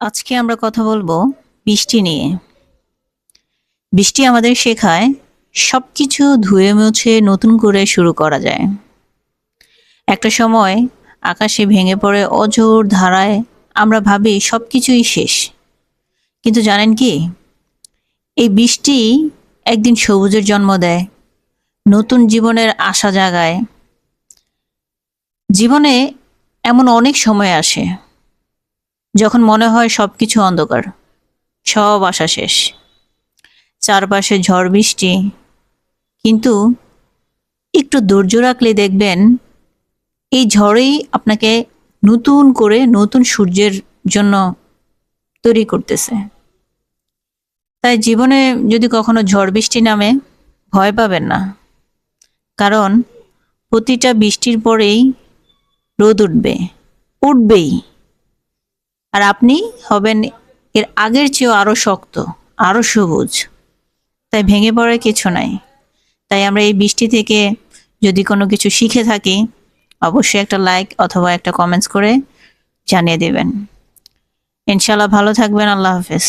আজকে আমরা কথা বলব বৃষ্টি নিয়ে। বৃষ্টি আমাদের শেখায় সব কিছু ধুয়ে মুছে নতুন করে শুরু করা যায়। একটা সময় আকাশে ভেঙে পড়ে অজোর ধারায় আমরা ভাবি সব কিছুই শেষ। কিন্তু জানেন কি? এই বৃষ্টি একদিন সবুজের জন্ম দেয়, নতুন জীবনের আশা জাগায়। জীবনে এমন অনেক সময় আসে যখন মনে হয় সব কিছু অন্ধকার, সব আশা শেষ। চারপাশে ঝড় বৃষ্টি, কিন্তু একটু ধৈর্য রাখলে দেখবেন এই ঝড়েই আপনাকে নতুন করে নতুন সূর্যের জন্য তৈরি করতেছে। তাই জীবনে যদি কখনো ঝড় বৃষ্টি নামে ভয় পাবেন না, কারণ প্রতিটা বৃষ্টির পরেই রোদ উঠবে, উঠবেই। আর আপনি হবেন এর আগের চেয়েও আরও শক্ত, আরও সবুজ। তাই ভেঙে পড়ার কিছু নাই। তাই আমরা এই বৃষ্টি থেকে যদি কোনো কিছু শিখে থাকি, অবশ্যই একটা লাইক অথবা একটা কমেন্টস করে জানিয়ে দেবেন। ইনশাল্লাহ ভালো থাকবেন, আল্লাহ হাফেজ।